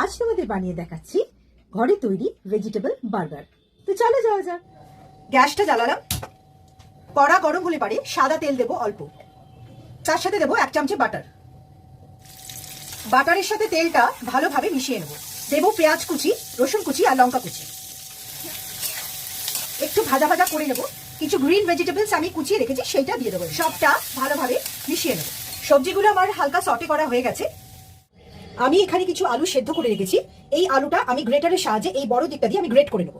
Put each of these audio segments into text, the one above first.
আজ তোমাদের বানিয়ে দেখাচ্ছি ঘরে তৈরি ভেজিটেবল বার্গার তো চলো যাওয়া যাক। গ্যাসটা জ্বালালাম। কড়া গরম হলে পারে সাদা তেল দেবো অল্প। তার সাথে দেবো এক চামচে বাটার বাটারের সাথে তেলটা ভালোভাবে মিশিয়ে নেব। দেবো পেঁয়াজ কুচি, রসুন কুচি আর লঙ্কা কুচি। একটু ভাজা ভাজা করে নেব। কিছু গ্রিন ভেজিটেবলস আমি কুচিয়ে রেখেছি, সেইটা দিয়ে দেবো। সবটা ভালোভাবে মিশিয়ে নেব। সবজিগুলো আমার হালকা সটে করা হয়ে গেছে। আমি এখানে কিছু আলু সেদ্ধ করে রেখেছি। এই আলুটা আমি গ্রেটারের সাহায্যে এই বড় দিকটা দিয়ে আমি গ্রেট করে নেব।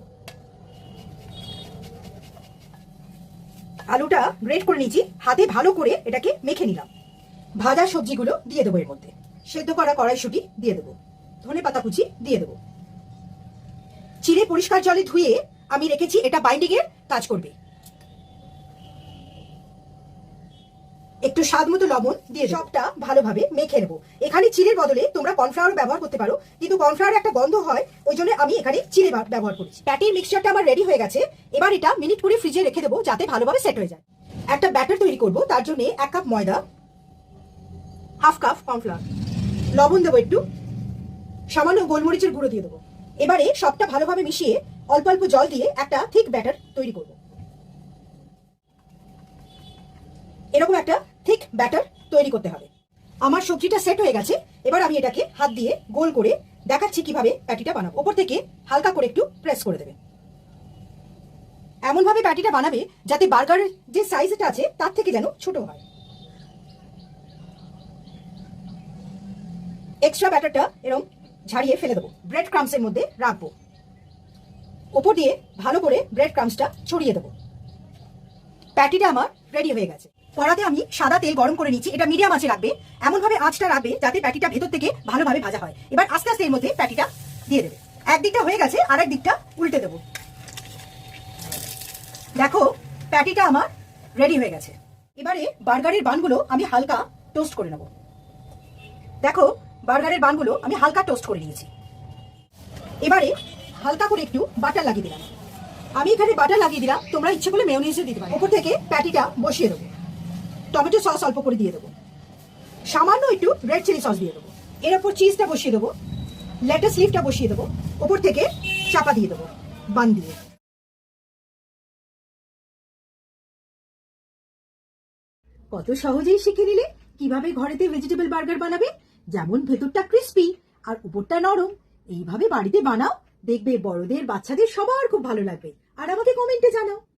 আলুটা গ্রেট করে নিয়েছি, হাতে ভালো করে এটাকে মেখে নিলাম। ভাজা সবজিগুলো দিয়ে দেবো এর মধ্যে। সেদ্ধ করা কড়াইশুটি দিয়ে দেবো। ধনে পাতা কুচি দিয়ে দেবো। চিড়ে পরিষ্কার জলে ধুয়ে আমি রেখেছি, এটা বাইন্ডিং এর কাজ করবে। একটু স্বাদ মতো লবণ দিয়ে। সবটা ভালোভাবে মেখে নেব। এখানে চিলের বদলে তোমরা কর্নফ্লাওয়ার ব্যবহার করতে পারো, কিন্তু কর্নফ্লাওয়ার একটা গন্ধ হয়, ওই জন্য আমি এখানে চিলে ব্যবহার করেছি। প্যাটির মিক্সচারটা আমার রেডি হয়ে গেছে, এবার এটা মিনিট করে ফ্রিজে রেখে দেবো, যাতে ভালোভাবে সেট হয়ে যায়। একটা ব্যাটার তৈরি করব, তার জন্য এক কাপ ময়দা হাফ কাপ কর্নফ্লাওয়ার লবণ দেবো একটু, সামান্য গোলমরিচের গুঁড়ো দিয়ে দেবো। এবারে সবটা ভালোভাবে মিশিয়ে অল্প অল্প জল দিয়ে একটা থিক ব্যাটার তৈরি করব। এরকম একটা থিক ব্যাটার তৈরি করতে হবে। আমার সবজিটা সেট হয়ে গেছে, এবার আমি এটাকে হাত দিয়ে গোল করে দেখাচ্ছি কীভাবে প্যাটিটা বানাবো। ওপর থেকে হালকা করে একটু প্রেস করে দেবে। এমনভাবে প্যাটিটা বানাবে যাতে বার্গারের যে সাইজটা আছে, তার থেকে যেন ছোট হয়। এক্সট্রা ব্যাটারটা এরকম ঝাড়িয়ে ফেলে দেবো। ব্রেড ক্রামসের মধ্যে রাখব। ওপর দিয়ে ভালো করে ব্রেড ক্রামসটা ছড়িয়ে দেবো। প্যাটিটা আমার রেডি হয়ে গেছে। কড়াতে আমি সাদা তেল গরম করে নিচ্ছি, এটা মিডিয়াম আঁচে রাখবে এমন ভাবে আঁচটা রাখবে যাতে প্যাটিটা ভেতর থেকে ভালোভাবে ভাজা হয়। এবার আস্তে আস্তে এর মধ্যে প্যাটিটা দিয়ে দেবে। একদিকটা হয়ে গেছে আর দিকটা উল্টে দেবো। দেখো, প্যাটিটা আমার রেডি হয়ে গেছে। এবারে বার্গারের বানগুলো আমি হালকা টোস্ট করে নেব। দেখো, বার্গারের বানগুলো আমি হালকা টোস্ট করে নিয়েছি। এবারে হালকা করে একটু বাটার লাগিয়ে দিলাম। আমি এখানে বাটার লাগিয়ে দিলাম, তোমরা ইচ্ছে করলে মেয়নিজও দিতে পারো। ওপর থেকে প্যাটিটা বসিয়ে দেবো। টমেটো সস অল্প করে দিয়ে দেবো। সামান্য একটু রেড চিলি সস দিয়ে দেবো। এর ওপর চিজটা বসিয়ে দেবো। লেটাস লিফটা বসিয়ে দেবো। ওপর থেকে চাপা দিয়ে দেবো। বান দিয়ে। কত সহজেই শিখে নিলে। কীভাবে ঘরেতে ভেজিটেবল বার্গার বানাবে? যেমন ভেতরটা ক্রিস্পি আর উপরটা নরম। এইভাবে বাড়িতে বানাও। দেখবে বড়দের, বাচ্চাদের সবার খুব ভালো লাগবে। আর আমাকে কমেন্টে জানাও।